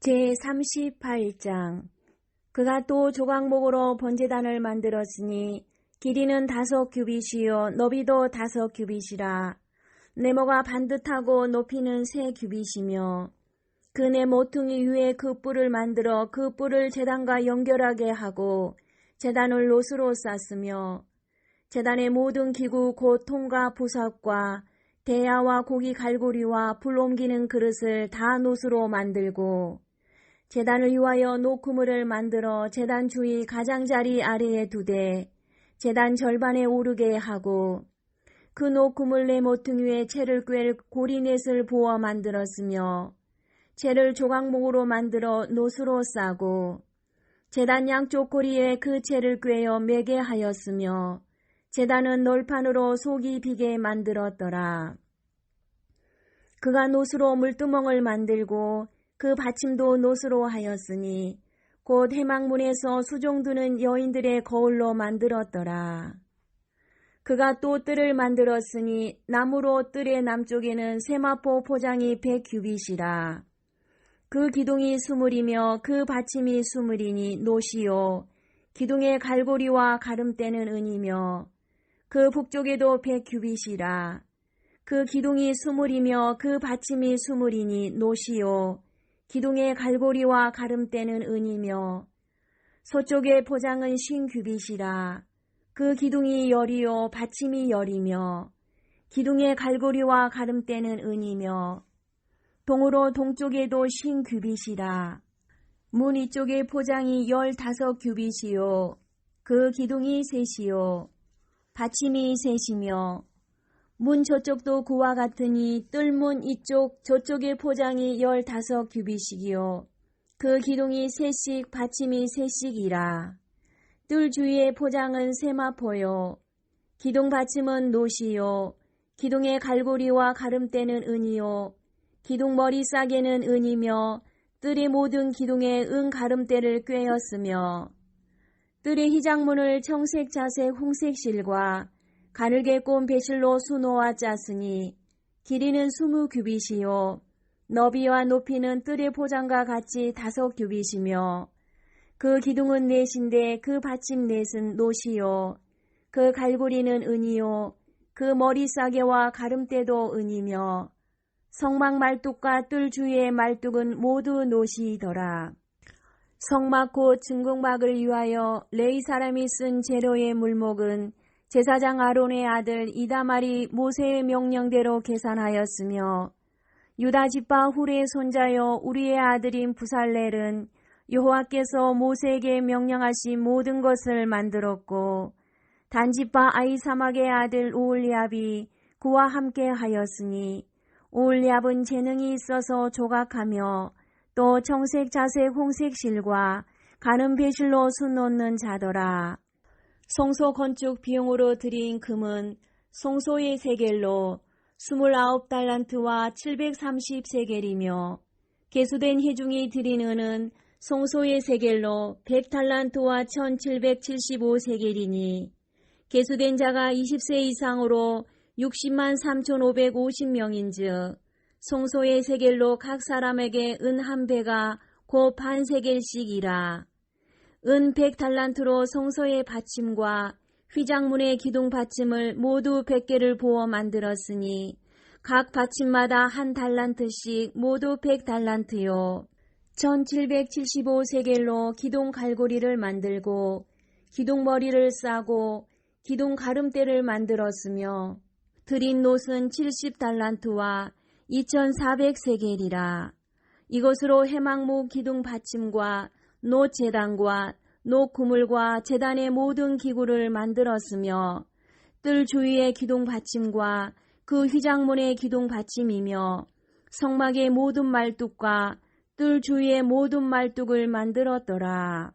제38장. 그가 또 조각목으로 번제단을 만들었으니 길이는 다섯 규빗이요 너비도 다섯 규빗이라. 네모가 반듯하고 높이는 세 규빗이며 그 네 모퉁이 위에 그 뿔을 만들어 그 뿔을 재단과 연결하게 하고 재단을 노스로 쌌으며 재단의 모든 기구 곧 통과 부석과 대야와 고기 갈고리와 불 옮기는 그릇을 다 노스로 만들고 재단을 위하여 노크물을 만들어 재단 주위 가장자리 아래에 두되 재단 절반에 오르게 하고 그 노크물 내 모퉁이에 채를 꿰 고리넷을 부어 만들었으며 채를 조각목으로 만들어 노스로 싸고 재단 양쪽 고리에 그 채를 꿰어 매게 하였으며 재단은 널판으로 속이 비게 만들었더라. 그가 노스로 물두멍을 만들고 그 받침도 노스로 하였으니 곧 해망문에서 수종두는 여인들의 거울로 만들었더라. 그가 또 뜰을 만들었으니 나무로 뜰의 남쪽에는 세마포 포장이 백규빗이라. 그 기둥이 수물이며 그 받침이 수물이니 노시요. 기둥의 갈고리와 가름대는 은이며 그 북쪽에도 백규빗이라. 그 기둥이 수물이며 그 받침이 수물이니 노시요. 기둥의 갈고리와 가름대는 은이며 서쪽의 포장은 신규빗이라. 그 기둥이 열이요 받침이 열이며 기둥의 갈고리와 가름대는 은이며 동으로 동쪽에도 신규빗이라. 문 이쪽의 포장이 열다섯 규빗이요. 그 기둥이 셋이요. 받침이 셋이며 문 저쪽도 그와 같으니 뜰문 이쪽 저쪽의 포장이 열다섯 규비씩이요. 그 기둥이 셋씩 받침이 셋씩이라. 뜰 주위의 포장은 세마포요. 기둥 받침은 노시요. 기둥의 갈고리와 가름대는 은이요. 기둥 머리 싸개는 은이며 뜰의 모든 기둥에 은 가름대를 꿰었으며 뜰의 희장문을 청색 자색 홍색 실과 가늘게 꼰 배실로 수놓아 짰으니 길이는 스무 규빗이요. 너비와 높이는 뜰의 포장과 같이 다섯 규빗이며 그 기둥은 넷인데 그 받침 넷은 노시요. 그 갈고리는 은이요. 그 머리 싸개와 가름대도 은이며 성막 말뚝과 뜰 주위의 말뚝은 모두 노시더라. 성막 곧 증국막을 위하여 레이 사람이 쓴 재료의 물목은 제사장 아론의 아들 이다말이 모세의 명령대로 계산하였으며 유다 지파 후레의 손자여 우리의 아들인 부살렐은 여호와께서 모세에게 명령하신 모든 것을 만들었고 단지파 아이사막의 아들 오올리압이 그와 함께 하였으니 오올리압은 재능이 있어서 조각하며 또 청색 자색 홍색 실과 가는 배실로 수 놓는 자더라. 성소 건축 비용으로 들인 금은 성소의 세겔로 29달란트와 730세겔이며 개수된 해중이 들인 은은 성소의 세겔로 100달란트와 1775세겔이니 개수된 자가 20세 이상으로 60만 3,550명인즉 성소의 세겔로 각 사람에게 은 한 배가 곧 반 세겔씩이라. 은 백달란트로 성소의 받침과 휘장문의 기둥 받침을 모두 백개를 보어 만들었으니 각 받침마다 한 달란트씩 모두 백달란트요. 1775세겔로 기둥 갈고리를 만들고 기둥 머리를 싸고 기둥 가름대를 만들었으며 드린 노은 70달란트와 2400세겔이라. 이것으로 해망목 기둥 받침과 노 재단과 노 구물과 재단의 모든 기구를 만들었으며 뜰 주위의 기둥 받침과 그 휘장문의 기둥 받침이며 성막의 모든 말뚝과 뜰 주위의 모든 말뚝을 만들었더라.